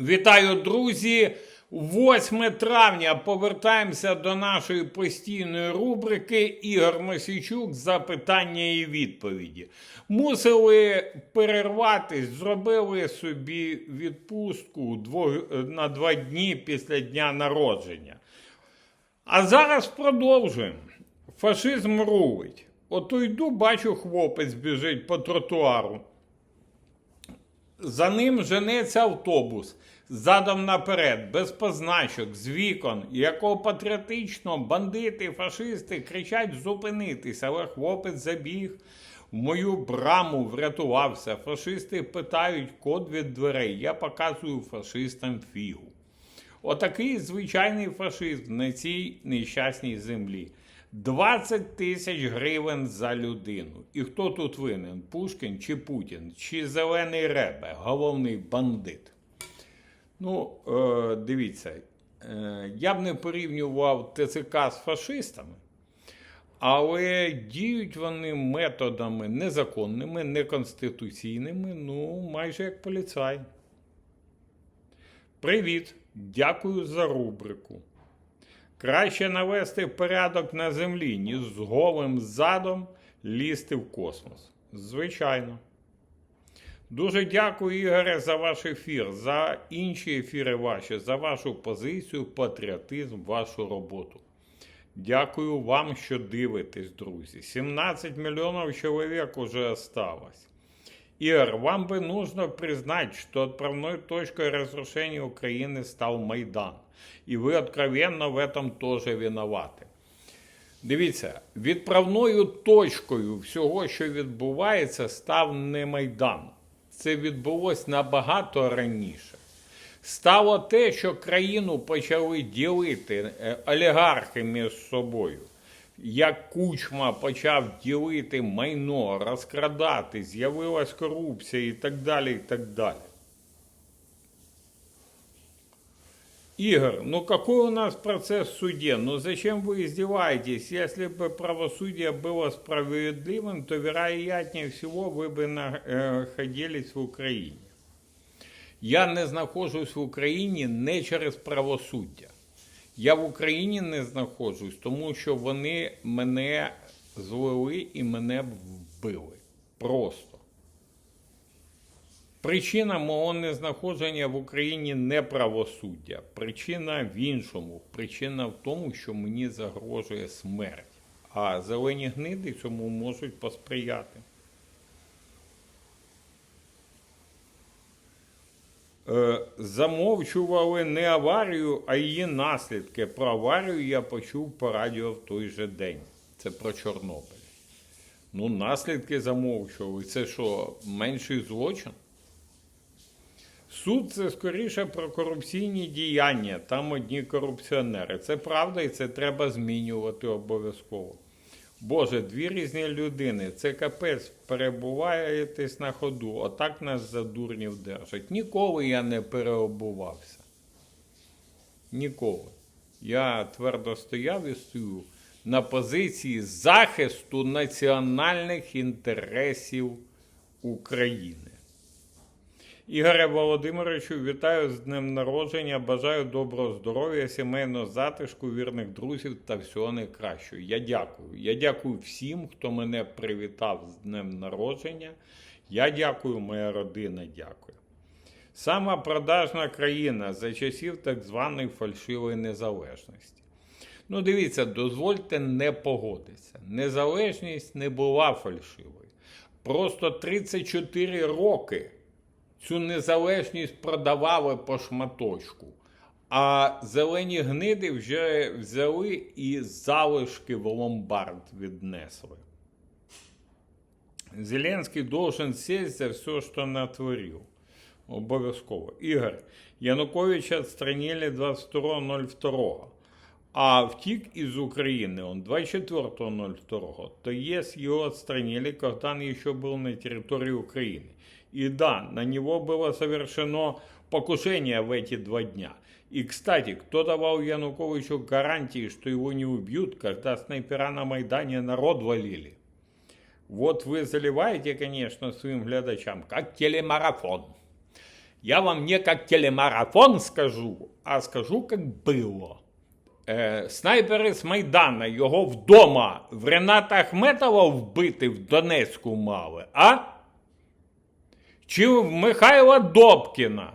Вітаю, друзі! 8 травня повертаємося до нашої постійної рубрики Ігор Мосійчук запитання і відповіді. Мусили перерватись, зробили собі відпустку на два дні після дня народження. А зараз продовжуємо. Фашизм рулить. Ото йду, бачу, хлопець біжить по тротуару. За ним женеться автобус задом наперед, без позначок, з вікон, якого патріотично бандити, фашисти кричать зупинитися, але хлопець забіг в мою браму, врятувався. Фашисти питають код від дверей. Я показую фашистам фігу. Отакий звичайний фашизм на цій нещасній землі. 20 тисяч гривень за людину. І хто тут винен? Пушкін чи Путін, чи Зелений Ребе, головний бандит? Ну, е, дивіться, е, я б не порівнював ТЦК з фашистами, але діють вони методами незаконними, неконституційними, ну, майже як поліцай. Привіт! Дякую за рубрику. Краще навести порядок на землі, ніж з голим задом лізти в космос. Звичайно. Дуже дякую, Ігоре, за ваш ефір, за інші ефіри ваші, за вашу позицію, патріотизм, вашу роботу. Дякую вам, що дивитесь, друзі. 17 миллионов человек уже осталось. Игорь, вам бы нужно признать, что отправной точкой разрушения Украины стал Майдан. И вы откровенно в этом тоже виноваты. Дивіться, відправною точкою всього, що відбувається, став не Майдан. Це відбулось набагато раніше. Стало те, що країну почали ділити е, олігархи між собою. Як кучма почав ділити майно, розкрадати, з'явилась корупція і так далі. і так далі. Игорь, ну какой у нас процесс в суде? Ну зачем вы издеваетесь? Если бы правосудие было справедливым, то вероятнее всего вы бы находились в Україні. Я не знаходжусь в Україні не через правосуддя. Я в Україні не знаходжусь, тому що вони мене злили і мене вбили. Просто. Причина мого незнаходження в Україні не правосуддя. Причина в іншому. Причина в тому, що мені загрожує смерть. А зелені гниди цьому можуть посприяти. Замовчували не аварію, а її наслідки. Про аварію я почув по радіо в той же день. Це про Чорнобиль. Ну, наслідки замовчували. Це що, менший злочин? Суд це скоріше про корупційні діяння. Там одні корупціонери. Це правда і це треба змінювати обов'язково. Боже, дві різні людини. Це капець, перебуваєтесь на ходу. Отак нас за дурнів держать. Ніколи я не переобувався. Ніколи. Я твердо стояв і стою на позиції захисту національних інтересів України. Ігоре Володимировичу, вітаю з днем народження. Бажаю доброго здоров'я, сімейного затишку, вірних друзів та всього найкращого. Я дякую. Я дякую всім, хто мене привітав з днем народження. Я дякую, моя родина дякує. Сама продажна країна за часів так званої фальшивої незалежності. Ну, дивіться, дозвольте не погодитися. Незалежність не була фальшивою. Просто 34 роки цю незалежність продавали по шматочку. А зелені гниди вже взяли і залишки в ломбард віднесли. Зеленський должен сесть за все, що натворив. Обов'язково. Ігор, Януковича отстранили 22.02. А втік из Украины он 24.02. То есть его отстранили, когда он еще был на территории Украины. И да, на него было совершено покушение в эти два дня. И, кстати, кто давал Януковичу гарантии, что его не убьют, когда снайпера на Майдане народ валили? Вот вы заливаете, конечно, своим глядачам, как телемарафон. Я вам не как телемарафон скажу, а скажу, как было. Е, снайпери з Майдана його вдома в Рената Ахметова вбити в Донецьку мали, а? Чи в Михайла Добкіна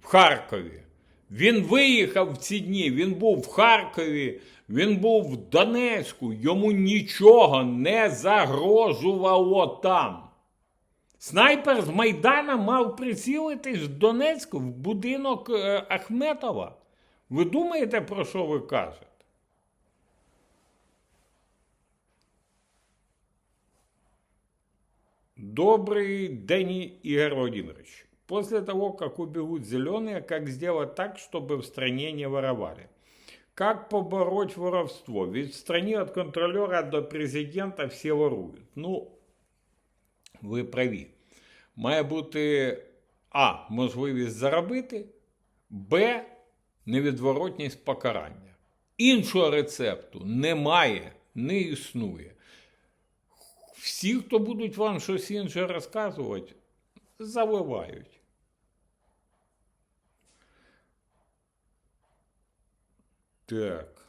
в Харкові? Він виїхав в ці дні, він був в Харкові, він був в Донецьку, йому нічого не загрожувало там. Снайпер з Майдана мав прицілитись в Донецьку в будинок е, Ахметова. Ви думаєте, про що ви кажете? Добрый день, Игорь Владимирович. После того, как убегут зеленые, как сделать так, чтобы в стране не воровали? Как побороть воровство? Ведь в стране от контролера до президента все воруют. Ну, ви праві. Має бути А. Можливість заробити, Б. Невідворотність покарання. Іншого рецепту немає, не існує. Всі, хто будуть вам щось інше розказувати, заливають. Так.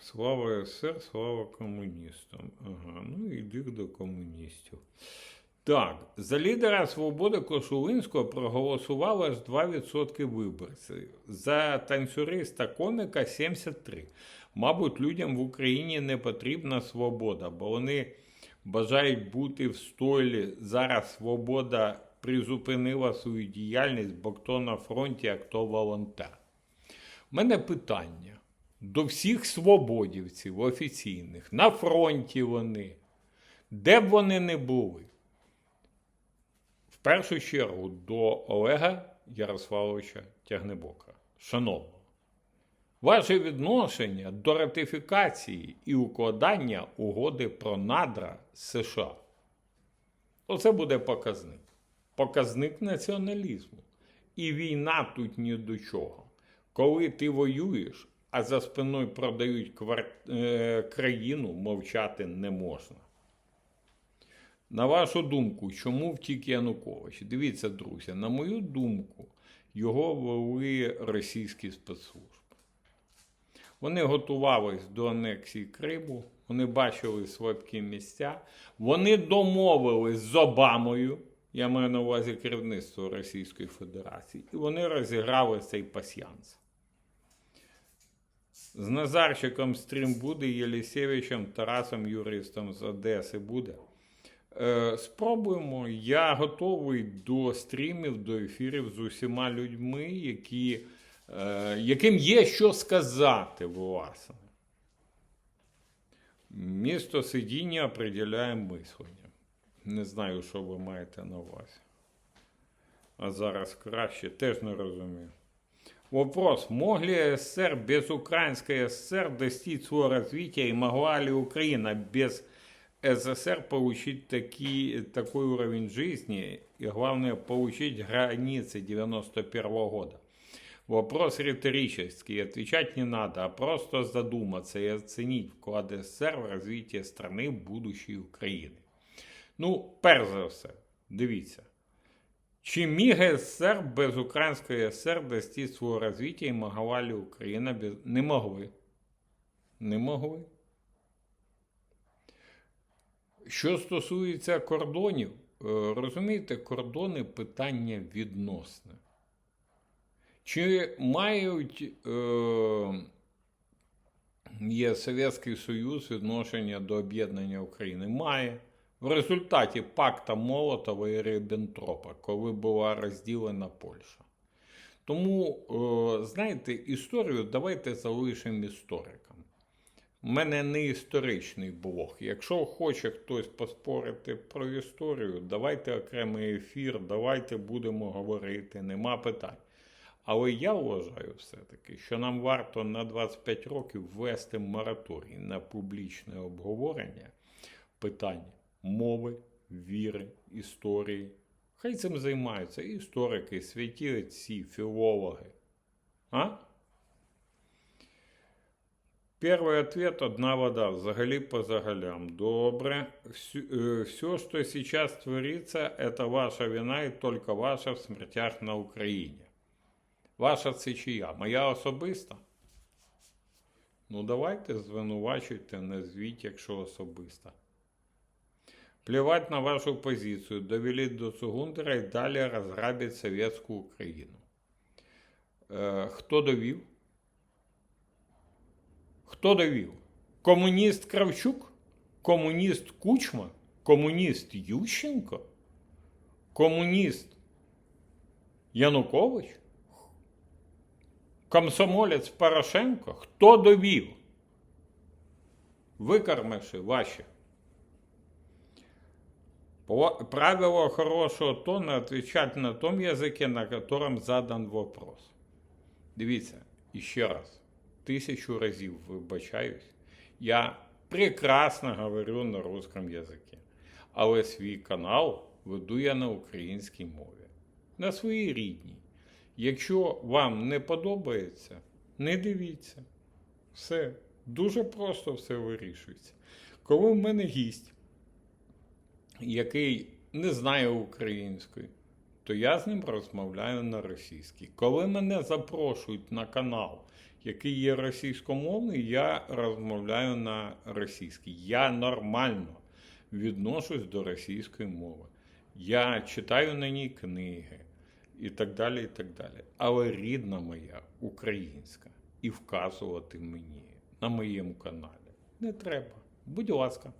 Слава СССР, слава комуністам. Ага, ну іди до комуністів. Так, за лідера Свободи Кошулинського проголосувало аж 2% виборців. За танцюриста коміка 73%. Мабуть, людям в Україні не потрібна свобода, бо вони бажають бути в стойлі. Зараз свобода призупинила свою діяльність, бо хто на фронті, а хто волонтер. У мене питання до всіх свободівців офіційних, на фронті вони, де б вони не були. В першу чергу до Олега Ярославовича Тягнебока. Шановного, ваше відношення до ратифікації і укладання угоди про надра США. Оце буде показник. Показник націоналізму. І війна тут ні до чого. Коли ти воюєш, а за спиною продають квар... е, країну, мовчати не можна. На вашу думку, чому втік Янукович? Дивіться, друзі, на мою думку, його вели російські спецслужби. Вони готувались до анексії Криму, вони бачили слабкі місця, вони домовились з Обамою, я маю на увазі керівництво Російської Федерації, і вони розіграли цей пасьянс. З Назарчиком стрім буде, Єлісєвичем, Тарасом Юристом з Одеси буде. Е, спробуємо. Я готовий до стрімів, до ефірів з усіма людьми, які, яким є що сказати, власне. Місто сидіння определяє мислення. Не знаю, що ви маєте на увазі. А зараз краще, теж не розумію. Вопрос. Мог ли СССР без Украинской ССР достичь своего развития и могла ли Украина без СССР получить таки, такой уровень жизни и, главное, получить границы 91 -го года? Вопрос риторический, отвечать не надо, а просто задуматься и оценить вклад СССР в развитие страны будущей України. Ну, перш за все, дивіться. Чи міг СССР без Української ССР достичь свого розвиття і могла ли Україна без... Не могли. Не могли. Що стосується кордонів, е, розумієте, кордони питання відносне. Чи мають е, є Совєтський Союз відношення до об'єднання України? Має. В результаті пакта Молотова і Ріббентропа, коли була розділена Польща. Тому, е, знаєте, історію давайте залишимо історикам. У мене не історичний блог. Якщо хоче хтось поспорити про історію, давайте окремий ефір, давайте будемо говорити, нема питань. Але я вважаю все-таки, що нам варто на 25 років ввести мораторій на публічне обговорення питань мови, віри, історії. Хай цим займаються і історики, отці, філологи. А? Перший ответ – одна вода, взагалі по загалям. Добре. Все, все, что сейчас творится, это ваша вина и только ваша в смертях на Україні. Ваша це чия? Моя особиста? Ну, давайте звинувачуйте, назвіть, якщо особиста. Плевать на вашу позицию, довели до Цугундера и далі розграбять Совєтську Україну. Е, хто довів? Хто довів? Комуніст Кравчук? Комуніст Кучма? Комуніст Ющенко? Комуніст Янукович? Комсомолець Порошенко? Хто довів? Викармиші ваші. Правило хорошего тона отвечать на том языке, на котором задан вопрос. Дивіться, іще раз, тисячу разів вибачаюсь. Я прекрасно говорю на русском язикі, але свій канал веду я на українській мові, на своїй рідній. Якщо вам не подобається, не дивіться. Все, дуже просто все вирішується. Коли в мене гість, який не знає української, то я з ним розмовляю на російській. Коли мене запрошують на канал, який є російськомовний, я розмовляю на російській. Я нормально відношусь до російської мови. Я читаю на ній книги і так далі. і так далі. Але рідна моя українська. І вказувати мені на моєму каналі не треба. Будь ласка.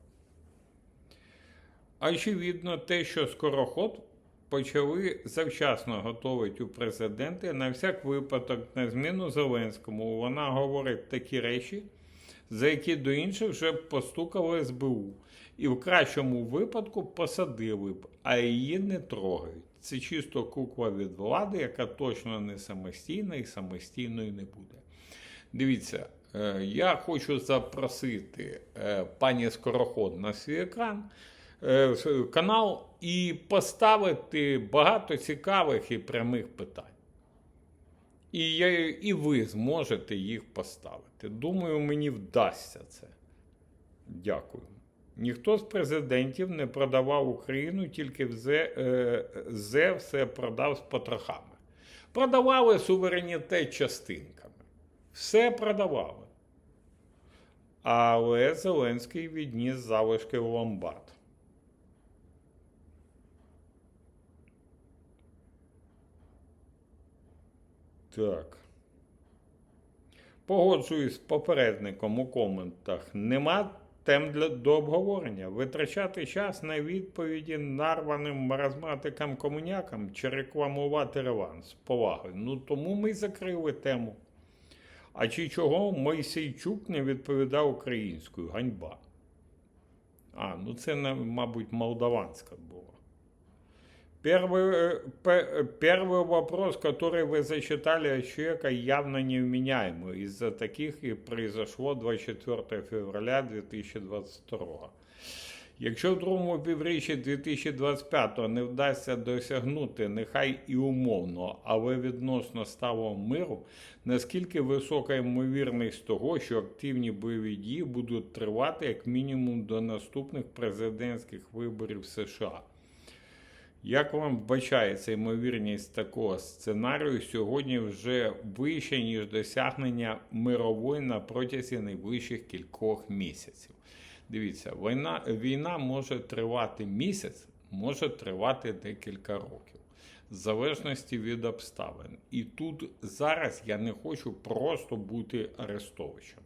Очевидно, те, що скороход почали завчасно готувати у президенти на всяк випадок на зміну Зеленському. Вона говорить такі речі, за які до інших вже постукало СБУ. І в кращому випадку посадили б, а її не трогають. Це чисто кукла від влади, яка точно не самостійна і самостійною не буде. Дивіться, е, я хочу запросити е, пані Скороход на свій екран е, канал і поставити багато цікавих і прямих питань. І, і ви зможете їх поставити. Думаю, мені вдасться це. Дякую. Ніхто з президентів не продавав Україну, тільки е, зе все продав з потрохами. Продавали суверенітет частинками. Все продавали. Але Зеленський відніс залишки в ломбард. Так. Погоджуюсь з попередником у коментах. Нема тем для до обговорення. Витрачати час на відповіді нарваним маразматикам комунякам чи рекламувати реванс з повагою. Ну тому ми й закрили тему. А чи чого Мойсейчук не відповідав українською? Ганьба. А, ну це, мабуть, молдаванська була. Первый, э, п- первый вопрос, который вы зачитали от человека, явно невменяемый. Из-за таких и произошло 24 февраля 2022. Якщо в другому півріччі 2025 не вдасться досягнути нехай і умовно, але відносно сталого миру, наскільки висока ймовірність того, що активні бойові дії будуть тривати як мінімум до наступних президентських виборів в США? Як вам вбачається ймовірність такого сценарію сьогодні вже вище, ніж досягнення мирової на протязі найближчих кількох місяців? Дивіться, війна, війна може тривати місяць, може тривати декілька років, в залежності від обставин. І тут зараз я не хочу просто бути арестовичем.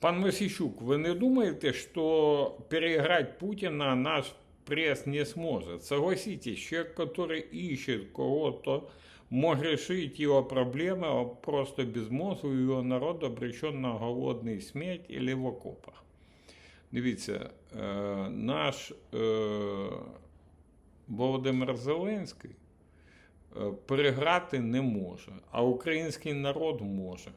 Пан Мосійчук, вы не думаете, что переиграть Путина наш пресс не сможет? Согласитесь, человек, который ищет кого-то, мог решить его проблемы, а просто без мозга его народ обречен на голодний смерть или в окопах. Дивіться, е, наш е, Володимир Зеленський е, переграти не може, а український народ може.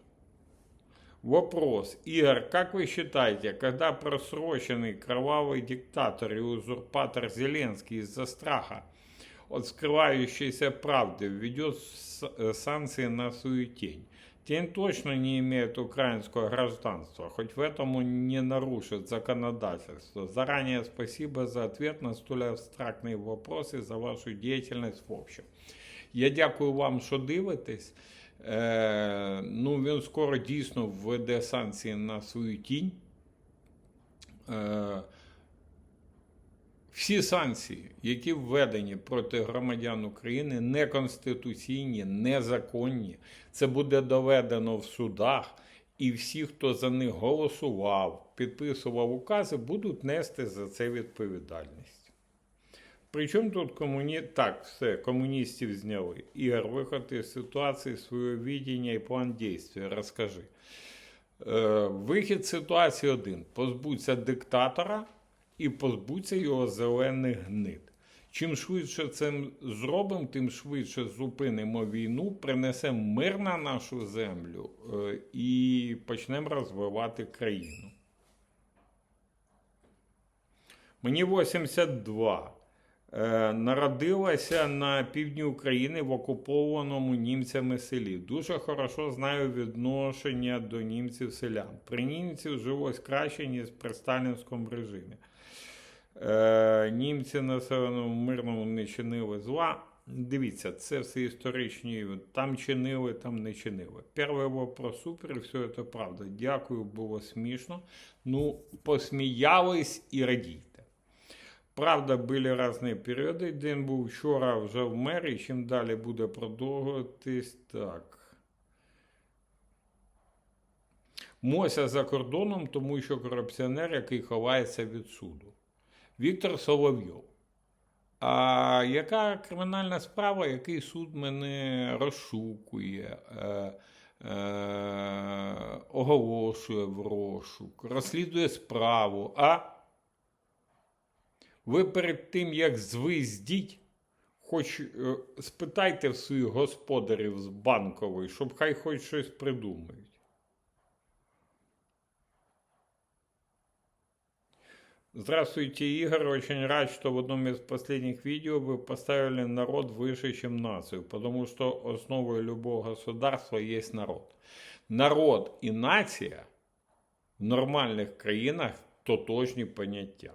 Вопрос. Игорь, как вы считаете, когда просроченный кровавый диктатор и узурпатор Зеленский из-за страха от скрывающейся правды введет с- э, санкции на свою тень, Тень точно не имеет украинского гражданства, хоть в этом он не нарушит законодательство. Заранее спасибо за ответ на столь абстрактные вопросы, за вашу деятельность в общем. Я дякую вам, що дивитесь. Е, ну, він скоро дійсно введе санкції на свою тінь. Е, всі санкції, які введені проти громадян України, неконституційні, незаконні. Це буде доведено в судах, і всі, хто за них голосував, підписував укази, будуть нести за це відповідальність. Причому тут комуні... Так, все, комуністів зняли. Ігор, виход із ситуації, своє відіння і план дій. Розкажи. Е, вихід з ситуації один: позбудься диктатора і позбудься його зелених гнид. Чим швидше це зробимо, тим швидше зупинимо війну, принесемо мир на нашу землю е, і почнемо розвивати країну. Мені 82. Е, Народилася на півдні України в окупованому німцями селі. Дуже хорошо знаю відношення до німців селян. При німців жилось краще, ніж при сталінському режимі. Е, Німці населеному мирному не чинили зла. Дивіться, це все історичні. Там чинили, там не чинили. Перший вопрос супер, все це правда. Дякую, було смішно. Ну, посміялись і радійте. Правда, були різні періоди. День був вчора вже в мері. Чим далі буде продовжуватись так. Мося за кордоном, тому що корупціонер, який ховається від суду. Віктор Соловйов. А яка кримінальна справа, який суд мене розшукує, е, е, оголошує в розшук, розслідує справу, а ви перед тим, як звиздіть, хоч е, спитайте в своїх господарів з банкової, щоб хай хоч щось придумають. Здравствуйте, Игорь. Очень рад, что в одном из последних видео вы поставили народ выше, чем нацию, потому что основой любого государства есть народ. Народ і нація в нормальних країнах тотожні поняття.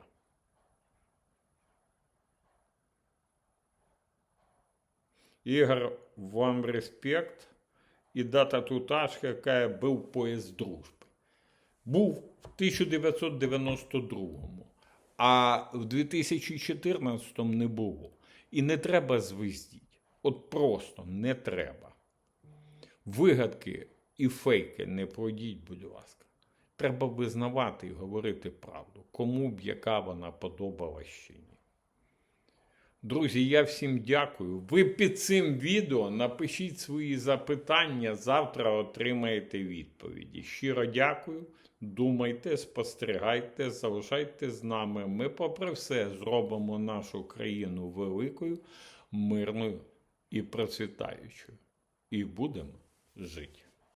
Игорь, вам респект. И дата тут аж, какая был поезд дружби. Був в 1992-му, а в 2014-му не було. І не треба звиздіть. От просто не треба. Вигадки і фейки не пройдіть, будь ласка. Треба визнавати і говорити правду, кому б яка вона подобалась ще. Друзі, я всім дякую. Ви під цим відео напишіть свої запитання. Завтра отримаєте відповіді. Щиро дякую. Думайте, спостерігайте, залишайте з нами. Ми, попри все, зробимо нашу країну великою, мирною і процвітаючою. І будемо жити.